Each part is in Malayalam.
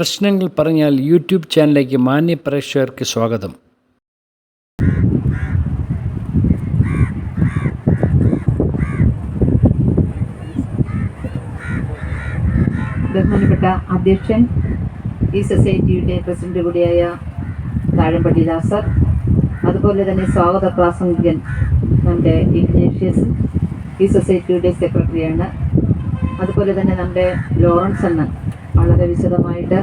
പ്രശ്നങ്ങൾ പറഞ്ഞാൽ യൂട്യൂബ് ചാനലിലേക്ക് മാന്യ പ്രേക്ഷകർക്ക് സ്വാഗതം. ബഹുമാനപ്പെട്ട അധ്യക്ഷൻ ഈ സൊസൈറ്റിയുടെ പ്രസിഡന്റ് കൂടിയായ താഴമ്പള്ളി ദാസർ അതുപോലെ തന്നെ സ്വാഗത പ്രാസംഗികൻ നമ്മുടെ ഇഗ്നേഷ്യസ് ഈ സൊസൈറ്റിയുടെ സെക്രട്ടറിയാണ്. അതുപോലെ തന്നെ നമ്മുടെ ലോറൻസ് അണ്ണൻ. വളരെ വിശദമായിട്ട്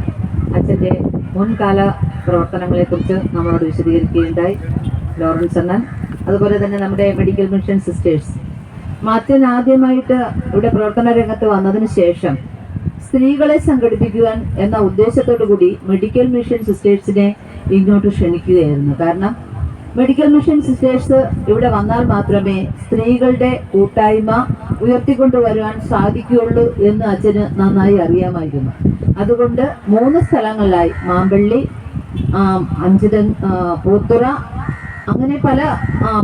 അച്ഛന്റെ മുൻകാല പ്രവർത്തനങ്ങളെക്കുറിച്ച് നമ്മളോട് വിശദീകരിക്കുകയുണ്ടായി. ലോറൻസ് അണ്ണൻ അതുപോലെ തന്നെ നമ്മുടെ മെഡിക്കൽ മിഷൻ സിസ്റ്റേഴ്സ് മാത്യൻ ആദ്യമായിട്ട് ഇവിടെ പ്രവർത്തന രംഗത്ത് വന്നതിന് ശേഷം സ്ത്രീകളെ സംഘടിപ്പിക്കുവാൻ എന്ന ഉദ്ദേശത്തോടു കൂടി മെഡിക്കൽ മിഷൻ സിസ്റ്റേഴ്സിനെ ഇങ്ങോട്ട് ക്ഷണിക്കുകയായിരുന്നു. കാരണം മെഡിക്കൽ മിഷൻ സിസ്റ്റേഴ്സ് ഇവിടെ വന്നാൽ മാത്രമേ സ്ത്രീകളുടെ കൂട്ടായ്മ ഉയർത്തിക്കൊണ്ടുവരുവാൻ സാധിക്കുകയുള്ളൂ എന്ന് അച്ഛന് നന്നായി അറിയാമായിരുന്നു. അതുകൊണ്ട് മൂന്ന് സ്ഥലങ്ങളിലായി മാമ്പള്ളി അഞ്ചുത പൂത്തുറ അങ്ങനെ പല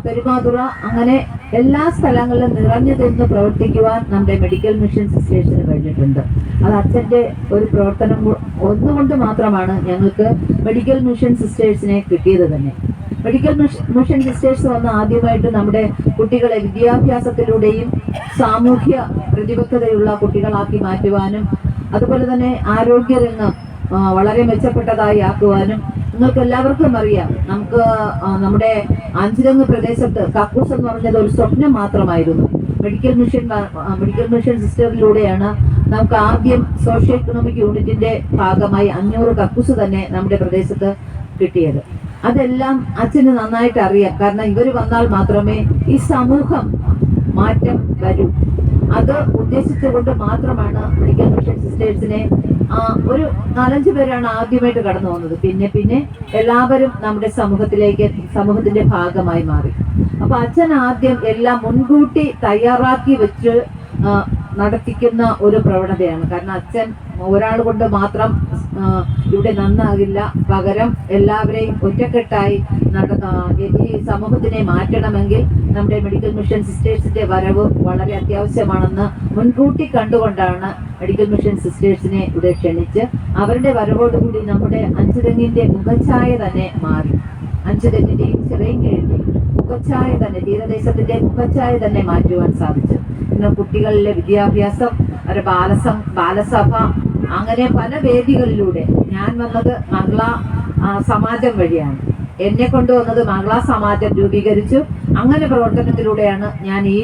പെരുമാതുറ അങ്ങനെ എല്ലാ സ്ഥലങ്ങളിലും നിറഞ്ഞു നിന്ന് പ്രവർത്തിക്കുവാൻ നമ്മുടെ മെഡിക്കൽ മിഷൻ സിസ്റ്റേഴ്സിന് കഴിഞ്ഞിട്ടുണ്ട്. അത് അച്ഛന്റെ ഒരു പ്രവർത്തനം ഒന്നുകൊണ്ട് മാത്രമാണ് ഞങ്ങൾക്ക് മെഡിക്കൽ മിഷൻ സിസ്റ്റേഴ്സിനെ കിട്ടിയത് തന്നെ. മെഡിക്കൽ മിഷൻ സിസ്റ്റേഴ്സ് വന്ന് ആദ്യമായിട്ട് നമ്മുടെ കുട്ടികളെ വിദ്യാഭ്യാസത്തിലൂടെയും സാമൂഹ്യ പ്രതിബദ്ധതയുള്ള കുട്ടികളാക്കി മാറ്റുവാനും അതുപോലെ തന്നെ ആരോഗ്യരംഗം വളരെ മെച്ചപ്പെട്ടതായി ആക്കുവാനും നിങ്ങൾക്ക് എല്ലാവർക്കും അറിയാം. നമുക്ക് നമ്മുടെ അഞ്ചിലങ്ങ് പ്രദേശത്ത് കക്കൂസ് എന്ന് പറഞ്ഞത് ഒരു സ്വപ്നം മാത്രമായിരുന്നു. മെഡിക്കൽ മിഷൻ മെഡിക്കൽ മിഷൻ സിസ്റ്ററിലൂടെയാണ് നമുക്ക് ആദ്യം സോഷ്യോ എക്കണോമിക് യൂണിറ്റിന്റെ ഭാഗമായി അഞ്ഞൂറ് കക്കൂസ് തന്നെ നമ്മുടെ പ്രദേശത്ത് കിട്ടിയത്. അതെല്ലാം അച്ഛന് നന്നായിട്ട് അറിയാം. കാരണം ഇവർ വന്നാൽ മാത്രമേ ഈ സമൂഹം മാറ്റം വരൂ. അത് ഉദ്ദേശിച്ചുകൊണ്ട് മാത്രമാണ് മെഡിക്കൽ മിഷൻ സിസ്റ്റേഴ്സിനെ ഒരു നാലഞ്ച് പേരാണ് ആദ്യമായിട്ട് കടന്നു വന്നത് പിന്നെ പിന്നെ എല്ലാവരും നമ്മുടെ സമൂഹത്തിലേക്ക് സമൂഹത്തിന്റെ ഭാഗമായി മാറി. അപ്പൊ അച്ഛൻ ആദ്യം എല്ലാം മുൻകൂട്ടി തയ്യാറാക്കി വെച്ച് നടത്തിക്കുന്ന ഒരു പ്രവണതയാണ്. കാരണം അച്ഛൻ ഒരാൾ കൊണ്ട് മാത്രം ഇവിടെ നന്നാകില്ല. പകരം എല്ലാവരെയും ഒറ്റക്കെട്ടായി ഈ സമൂഹത്തിനെ മാറ്റണമെങ്കിൽ നമ്മുടെ മെഡിക്കൽ മിഷൻ സിസ്റ്റേഴ്സിന്റെ വരവ് വളരെ അത്യാവശ്യമാണെന്ന് മുൻകൂട്ടി കണ്ടുകൊണ്ടാണ് മെഡിക്കൽ മിഷൻ സിസ്റ്റേഴ്സിനെ ഇവിടെ ക്ഷണിച്ച് അവരുടെ വരവോടുകൂടി നമ്മുടെ അഞ്ചുതെങ്ങിന്റെ മുഖഛായ തന്നെ മാറി. അഞ്ചുതെങ്ങിന്റെയും ചിറയൻകീഴിന്റെയും മുഖഛായ തന്നെ തീരദേശത്തിന്റെ മുഖഛായ തന്നെ മാറ്റുവാൻ സാധിച്ചു. പിന്നെ കുട്ടികളിലെ വിദ്യാഭ്യാസം ഒരു ബാലസം ബാലസഭ അങ്ങനെ പല വേദികളിലൂടെ ഞാൻ വന്നത് മംഗള സമാജം വഴിയാണ്. എന്നെ കൊണ്ടുവന്നത് മംഗള സമാജം രൂപീകരിച്ചു. അങ്ങനെ പ്രവർത്തനത്തിലൂടെയാണ് ഞാൻ ഈ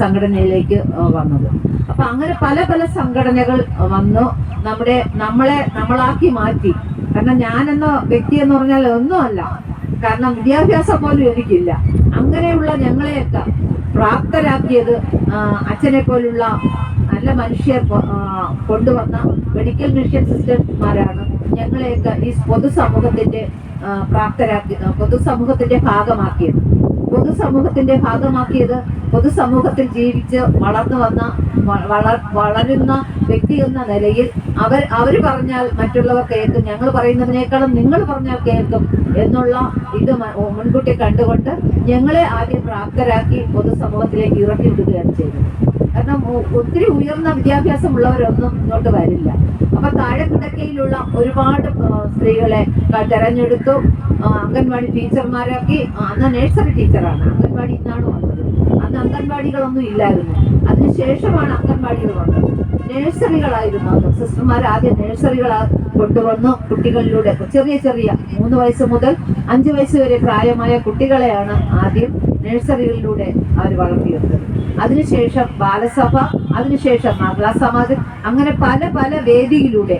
സംഘടനയിലേക്ക് വന്നത്. അപ്പൊ അങ്ങനെ പല പല സംഘടനകൾ വന്നു. നമ്മുടെ നമ്മളെ നമ്മളാക്കി മാറ്റി. കാരണം ഞാനെന്ന വ്യക്തി എന്ന് പറഞ്ഞാൽ ഒന്നുമല്ല. കാരണം വിദ്യാഭ്യാസം പോലും എനിക്കില്ല. അങ്ങനെയുള്ള ഞങ്ങളെയൊക്കെ പ്രാപ്തരാക്കിയത് അച്ഛനെ പോലുള്ള നല്ല മനുഷ്യർ കൊണ്ടുവന്ന മെഡിക്കൽ മിഷൻ സിസ്റ്റർമാരാണ് ഞങ്ങളെയൊക്കെ ഈ പൊതുസമൂഹത്തിന്റെ പ്രാപ്തരാക്കി പൊതുസമൂഹത്തിന്റെ ഭാഗമാക്കിയത്. പൊതുസമൂഹത്തിന്റെ ഭാഗമാക്കിയത് പൊതുസമൂഹത്തിൽ ജീവിച്ച് വളർന്നു വന്ന വള- വളരുന്ന വ്യക്തി എന്ന നിലയിൽ അവർ അവർ പറഞ്ഞാൽ മറ്റുള്ളവർ കേൾക്കും ഞങ്ങൾ പറയുന്നതിനേക്കാളും നിങ്ങൾ പറഞ്ഞാൽ കേൾക്കും എന്നുള്ള ഇത് മുൻകൂട്ടി കണ്ടുകൊണ്ട് ഞങ്ങളെ ആദ്യം പ്രാപ്തരാക്കി പൊതുസമൂഹത്തിലേക്ക് ഇറക്കി വിടുകയാണ് ചെയ്തത്. കാരണം ഒത്തിരി ഉയർന്ന വിദ്യാഭ്യാസമുള്ളവരൊന്നും ഇങ്ങോട്ട് വരില്ല. അപ്പൊ താഴെ കിടക്കയിലുള്ള ഒരുപാട് സ്ത്രീകളെ തെരഞ്ഞെടുത്തു. അംഗൻവാടി ടീച്ചർമാരാക്കി അന്ന് നഴ്സറി ടീച്ചറാണ്. അംഗൻവാടി ഇന്നാണ് വന്നത്. അന്ന് അംഗൻവാടികളൊന്നും ഇല്ലായിരുന്നു. അതിനുശേഷമാണ് അംഗൻവാടികൾ വന്നത് നഴ്സറികളായിരുന്നു അന്ന്. സിസ്റ്റർമാർ ആദ്യം നഴ്സറികൾ കൊണ്ടുവന്നു കുട്ടികളിലൂടെ. ചെറിയ ചെറിയ മൂന്ന് വയസ്സ് മുതൽ അഞ്ച് വയസ്സ് വരെ പ്രായമായ കുട്ടികളെയാണ് ആദ്യം നഴ്സറികളിലൂടെ അവർ വളർത്തിയെടുത്തത് അതിനുശേഷം ബാലസഭ അതിനുശേഷം മഹിളാ സമാജം അങ്ങനെ പല പല വേദിയിലൂടെ.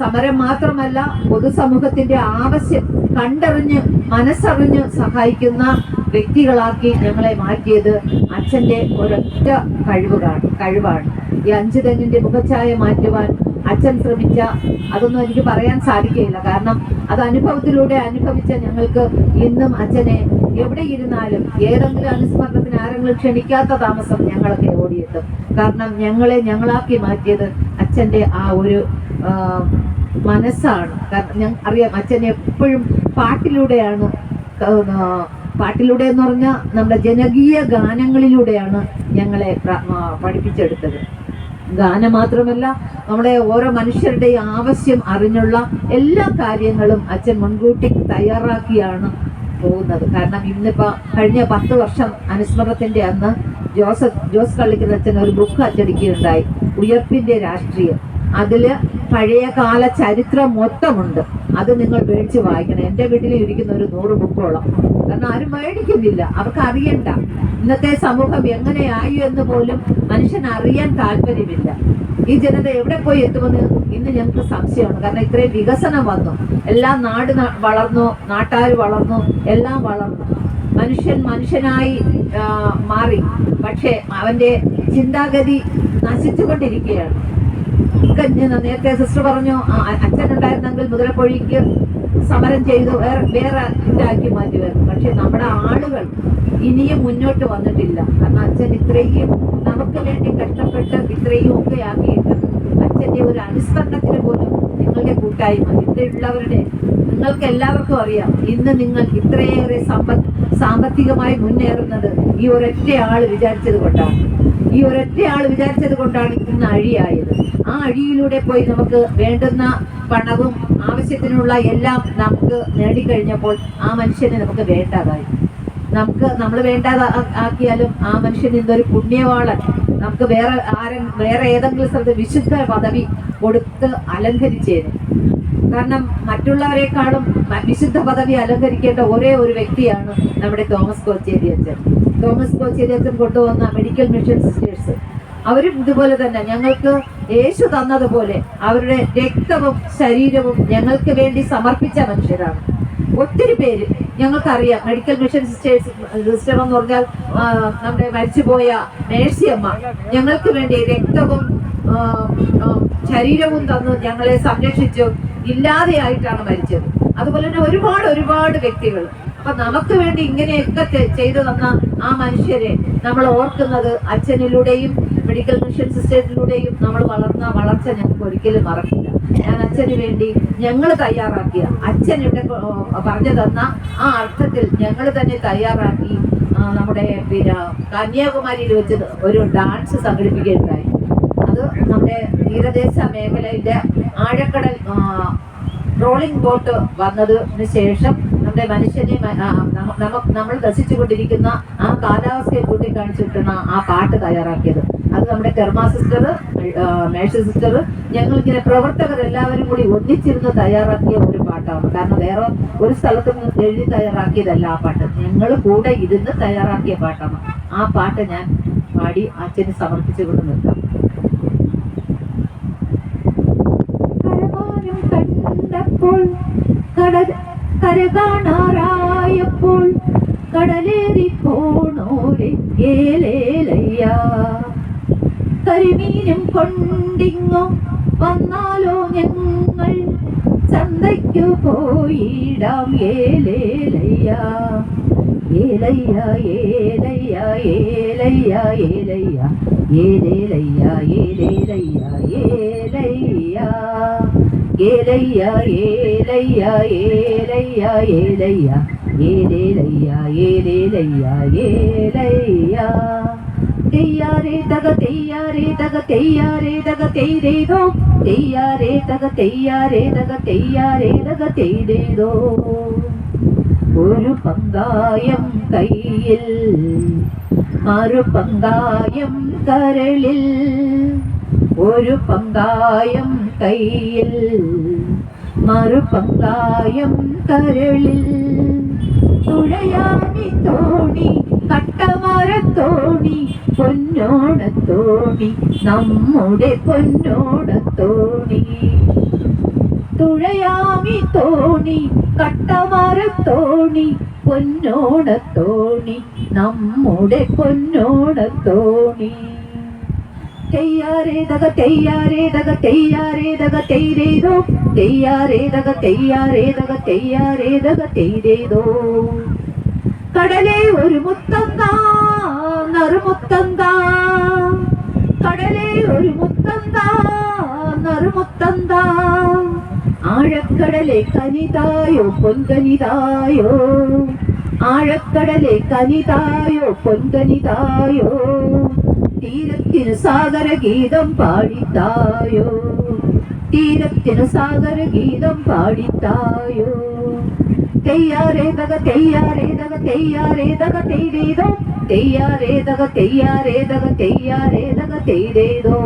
സമരം മാത്രമല്ല പൊതുസമൂഹത്തിന്റെ ആവശ്യം കണ്ടറിഞ്ഞ് മനസ്സറിഞ്ഞ് സഹായിക്കുന്ന വ്യക്തികളാക്കി ഞങ്ങളെ മാറ്റിയത് അച്ഛന്റെ ഒരൊറ്റ കഴിവുകാണ് കഴിവാണ്. ഈ അഞ്ചു തെങ്ങിന്റെ മുഖച്ഛായ മാറ്റുവാൻ അച്ഛൻ ശ്രമിച്ച അതൊന്നും എനിക്ക് പറയാൻ സാധിക്കുകയില്ല. കാരണം അത് അനുഭവത്തിലൂടെ അനുഭവിച്ച ഞങ്ങൾക്ക് ഇന്നും അച്ഛനെ എവിടെ ഇരുന്നാലും ഏതെങ്കിലും അനുസ്മരണത്തിന് ആരെങ്കിലും ക്ഷണിക്കാത്ത താമസം ഞങ്ങളൊക്കെ ഓടിയെത്തും. കാരണം ഞങ്ങളെ ഞങ്ങളാക്കി മാറ്റിയത് അച്ഛന്റെ ആ ഒരു മനസ്സാണ്. കാരണം ഞാൻ അറിയാം അച്ഛൻ എപ്പോഴും പാട്ടിലൂടെയാണ് പാട്ടിലൂടെ എന്ന് പറഞ്ഞാൽ നമ്മുടെ ജനകീയ ഗാനങ്ങളിലൂടെയാണ് ഞങ്ങളെ പഠിപ്പിച്ചെടുത്തത്. ഗാനം മാത്രമല്ല നമ്മുടെ ഓരോ മനുഷ്യരുടെയും ആവശ്യം അറിഞ്ഞുള്ള എല്ലാ കാര്യങ്ങളും അച്ഛൻ മുൻകൂട്ടി തയ്യാറാക്കിയാണ് പോകുന്നത്. കാരണം ഇന്നിപ്പോൾ കഴിഞ്ഞ പത്ത് വർഷം അനുസ്മരണത്തിന്റെ അന്ന് ജോസഫ് ജോസ് കള്ളിക്കലച്ചൻ ഒരു ബുക്ക് അച്ചടിക്കുകയുണ്ടായി ഉയർപ്പിന്റെ രാഷ്ട്രീയം. അതിൽ പഴയകാല ചരിത്രം മൊത്തമുണ്ട്. അത് നിങ്ങൾ മേടിച്ച് വായിക്കണം. എന്റെ വീട്ടിൽ ഇരിക്കുന്ന ഒരു നൂറ് ബുക്കോളം കാരണം ആരും മേടിക്കുന്നില്ല. അവർക്ക് അറിയണ്ട. ഇന്നത്തെ സമൂഹം എങ്ങനെയായി എന്ന് പോലും മനുഷ്യൻ അറിയാൻ താല്പര്യമില്ല. ഈ ജനത എവിടെ പോയി എത്തുമെന്ന് ഇന്ന് ഞങ്ങൾക്ക് സംശയമാണ്. കാരണം ഇത്രയും വികസനം വന്നു. എല്ലാം നാട് വളർന്നു. നാട്ടാർ വളർന്നു. എല്ലാം വളർന്നു. മനുഷ്യൻ മനുഷ്യനായി മാറി. പക്ഷേ അവന്റെ ചിന്താഗതി നശിച്ചുകൊണ്ടിരിക്കുകയാണ്. നേരത്തെ സിസ്റ്റർ പറഞ്ഞു അച്ഛൻ ഉണ്ടായിരുന്നെങ്കിൽ മുതലപ്പൊഴിക്ക് സമരം ചെയ്തു. വേറെ വേറെ ഇതാക്കി മാറ്റുമായിരുന്നു പക്ഷെ നമ്മുടെ ആളുകൾ ഇനിയും മുന്നോട്ട് വന്നിട്ടില്ല. കാരണം അച്ഛൻ ഇത്രയും നമുക്ക് വേണ്ടി കഷ്ടപ്പെട്ട് ഇത്രയും ഒക്കെ ആക്കിയിട്ട് അച്ഛന്റെ ഒരു അനുസ്മരണത്തിന് പോലും നിങ്ങളുടെ കൂട്ടായ്മ ഇവിടെയുള്ളവരുടെ നിങ്ങൾക്ക് എല്ലാവർക്കും അറിയാം. ഇന്ന് നിങ്ങൾ ഇത്രയേറെ സമ്പത്ത് സാമ്പത്തികമായി മുന്നേറുന്നത് ഈ ഒരൊറ്റ ആൾ വിചാരിച്ചത് കൊണ്ടാണ്. ഈ ആൾ വിചാരിച്ചത് കൊണ്ടാണ് ഇന്ന് അഴിയായത്. ആ അഴിയിലൂടെ പോയി നമുക്ക് വേണ്ടുന്ന പണവും ആവശ്യത്തിനുള്ള എല്ലാം നമുക്ക് നേടിക്കഴിഞ്ഞപ്പോൾ ആ മനുഷ്യനെ നമുക്ക് വേണ്ടാതായി. നമുക്ക് നമ്മൾ വേണ്ടാതെ ആക്കിയാലും ആ മനുഷ്യൻ ഇന്നൊരു പുണ്യവാളൻ. നമുക്ക് വേറെ ആരും വേറെ ഏതെങ്കിലും സ്ഥലത്ത് വിശുദ്ധ പദവി കൊടുത്ത് അലങ്കരിച്ചേരും കാരണം മറ്റുള്ളവരെക്കാളും വിശുദ്ധ പദവി അലങ്കരിക്കേണ്ട ഒരേ ഒരു വ്യക്തിയാണ് നമ്മുടെ തോമസ് കോച്ചേരി അച്ഛൻ. തോമസ് കോച്ചേരി അച്ഛൻ കൊണ്ടുവന്ന മെഡിക്കൽ മിഷൻ സിസ്റ്റേഴ്സ് അവരും ഇതുപോലെ തന്നെ. ഞങ്ങൾക്ക് യേശു തന്നതുപോലെ അവരുടെ രക്തവും ശരീരവും ഞങ്ങൾക്ക് വേണ്ടി സമർപ്പിച്ച മനുഷ്യരാണ്. ഒത്തിരി പേര്. ഞങ്ങൾക്കറിയാം മെഡിക്കൽ മിഷൻ സിസ്റ്റേഴ്സ് സിസ്റ്റർ എന്ന് പറഞ്ഞാൽ നമ്മുടെ മരിച്ചുപോയ മേഴ്സിയമ്മ. ഞങ്ങൾക്ക് വേണ്ടി രക്തവും ശരീരവും തന്നു ഞങ്ങളെ സംരക്ഷിച്ചു. ഇല്ലാതെയായിട്ടാണ് മരിച്ചത്. അതുപോലെ തന്നെ ഒരുപാട് ഒരുപാട് വ്യക്തികൾ. അപ്പൊ നമുക്ക് വേണ്ടി ഇങ്ങനെയൊക്കെ ചെയ്തു തന്ന ആ മനുഷ്യരെ നമ്മൾ ഓർക്കുന്നത് അച്ഛനിലൂടെയും മെഡിക്കൽ മിഷൻ സിസ്റ്റത്തിലൂടെയും നമ്മൾ വളർന്ന വളർച്ച ഞങ്ങൾക്ക് ഒരിക്കലും മറക്കില്ല. ഞാൻ അച്ഛന് വേണ്ടി ഞങ്ങൾ തയ്യാറാക്കിയ അച്ഛൻ ഇവിടെ പറഞ്ഞു തന്ന ആ അർത്ഥത്തിൽ ഞങ്ങൾ തന്നെ തയ്യാറാക്കി നമ്മുടെ പിന്നെ കന്യാകുമാരിയിൽ വെച്ച് ഒരു ഡാൻസ് സംഘടിപ്പിക്കുകയുണ്ടായി. അത് നമ്മുടെ തീരദേശ മേഖലയിലെ ആഴക്കടൽ ട്രോളിംഗ് ബോട്ട് വന്നതിന് ശേഷം നമ്മുടെ മനുഷ്യനെ നമ്മൾ ദർശിച്ചുകൊണ്ടിരിക്കുന്ന ആ കാലാവസ്ഥയെ കൂട്ടിക്കാണിച്ചിട്ടുന്ന ആ പാട്ട് തയ്യാറാക്കിയത്. അത് നമ്മുടെ കെർമ സിസ്റ്റർ മേഴ്സി സിസ്റ്റർ ഞങ്ങൾ ഇങ്ങനെ പ്രവർത്തകർ എല്ലാവരും കൂടി ഒന്നിച്ചിരുന്ന് തയ്യാറാക്കിയ ഒരു പാട്ടാണ്. കാരണം വേറെ ഒരു സ്ഥലത്ത് നിന്ന് എഴുതി തയ്യാറാക്കിയതല്ല ആ പാട്ട്. ഞങ്ങൾ കൂടെ ഇരുന്ന് തയ്യാറാക്കിയ പാട്ടാണ്. ആ പാട്ട് ഞാൻ പാടി അച്ഛന് സമർപ്പിച്ചുകൊണ്ട് കൊണ്ട് നിൽക്കാം കണ്ടപ്പോൾ കട കര കാണാറായപ്പോൾ കടലേറി പോണോരെ ഏലേലയ്യ. കരിമീനും കൊണ്ടിങ്ങോ വന്നാലോ ഞങ്ങൾ ചന്തയ്ക്കു പോയിടാം ഏലേലയ്യ. ഏലയ്യ ഏലയ്യ ഏലയ്യ ഏലയ്യ. ഏലേലയ്യ ഏലേലയ്യ ഏലയ്യ. ഏലയ്യ ഏലയ്യ ഏലയ്യ ഏലയ്യ ഏലേലയ്യ ഏലേലയ്യ ഏലയ്യ തെയ്യാരേ തക തെയ്യാരേ തക തെയ്യാരേ തക തെയ്തേതോ തെയ്യാരേ തക തെയ്യാരേ തക തെയ്യാരേ തക തെയ്തേതോ ഒരു പങ്കായം കയ്യിൽ മറു പങ്കായം കരളിൽ ഒരു പങ്കായം കയ്യിൽ മറു പങ്കായം കരളിൽ. തുഴയാമി തോണി കട്ടമരത്തോണി പൊന്നോണത്തോണി നമ്മുടെ പൊന്നോണത്തോണി തുഴയാമി തോണി കട്ടമരത്തോണി പൊന്നോണത്തോണി നമ്മുടെ പൊന്നോണത്തോണി കടലേ ഒരു മുത്തന്താ കടലേ ഒരു മുത്തന്താ ആഴക്കടലെ കനിതായോ പൊൻകനിതായോ. ആഴക്കടലെ കനിതായോ പൊൻകനിതായോ. തീരത്തിനു സാഗര ഗീതം പാടിത്തായോ തീരത്തിനു സാഗര ഗീതം പാടിത്തായോ തെയ്യാറേതക തെയ്യാറേതക തെയ്യാറേതക തെയ്തേതോ തെയ്യാറേതക തെയ്യാറേതക തെയ്യാറേതക തെയ്തേതോ